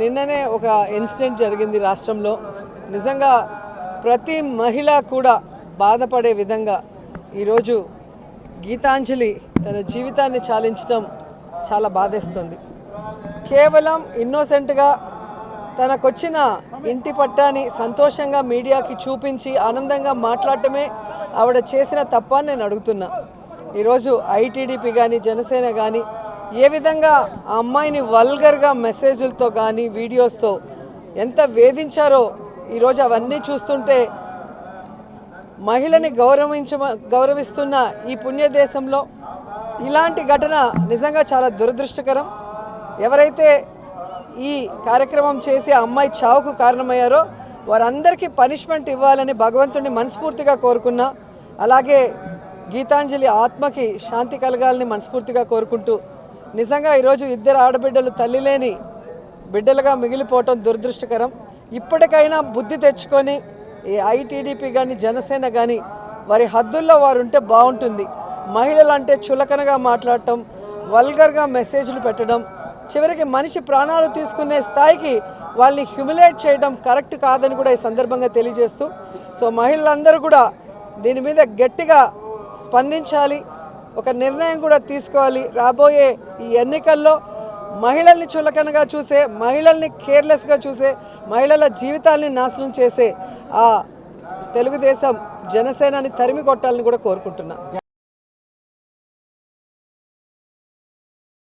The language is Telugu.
నిన్ననే ఒక ఇన్సిడెంట్ జరిగింది రాష్ట్రంలో. నిజంగా ప్రతి మహిళ కూడా బాధపడే విధంగా ఈరోజు గీతాంజలి తన జీవితాన్ని చాలించడం చాలా బాధేస్తుంది. కేవలం ఇన్నోసెంట్గా తనకొచ్చిన ఇంటి పట్టాని సంతోషంగా మీడియాకి చూపించి ఆనందంగా మాట్లాడటమే ఆవిడ చేసిన తప్ప నేను అడుగుతున్నా. ఈరోజు ఐటీడీపీ కానీ జనసేన కానీ ఏ విధంగా ఆ అమ్మాయిని వల్గర్గా మెసేజ్లతో కానీ వీడియోస్తో ఎంత వేధించారో ఈరోజు అవన్నీ చూస్తుంటే మహిళని గౌరవించ గౌరవిస్తున్న ఈ పుణ్యదేశంలో ఇలాంటి ఘటన నిజంగా చాలా దురదృష్టకరం. ఎవరైతే ఈ కార్యక్రమం చేసి ఆ అమ్మాయి చావుకు కారణమయ్యారో వారందరికీ పనిష్మెంట్ ఇవ్వాలని భగవంతుడిని మనస్ఫూర్తిగా కోరుకున్నా అలాగే గీతాంజలి ఆత్మకి శాంతి కలగాలని మనస్ఫూర్తిగా కోరుకుంటూ నిజంగా ఈరోజు ఇద్దరు ఆడబిడ్డలు తల్లి లేని బిడ్డలుగా మిగిలిపోవటం దురదృష్టకరం. ఇప్పటికైనా బుద్ధి తెచ్చుకొని ఈ ఐటీడీపీ కానీ జనసేన కానీ వారి హద్దుల్లో వారు ఉంటే బాగుంటుంది. మహిళలు అంటే చులకనగా మాట్లాడటం వల్గర్గా మెసేజ్లు పెట్టడం చివరికి మనిషి ప్రాణాలు తీసుకునే స్థాయికి వాళ్ళని హ్యూమిలేట్ చేయడం కరెక్ట్ కాదని కూడా ఈ సందర్భంగా తెలియజేస్తూ సో మహిళలందరూ కూడా దీని మీద గట్టిగా స్పందించాలి. ఒక నిర్ణయం కూడా తీసుకోవాలి. రాబోయే ఈ ఎన్నికల్లో మహిళల్ని చులకనగా చూసే మహిళల్ని కేర్లెస్గా చూసే మహిళల జీవితాల్ని నాశనం చేసే ఆ తెలుగుదేశం జనసేనని తరిమి కొట్టాలని కూడా కోరుకుంటున్నా.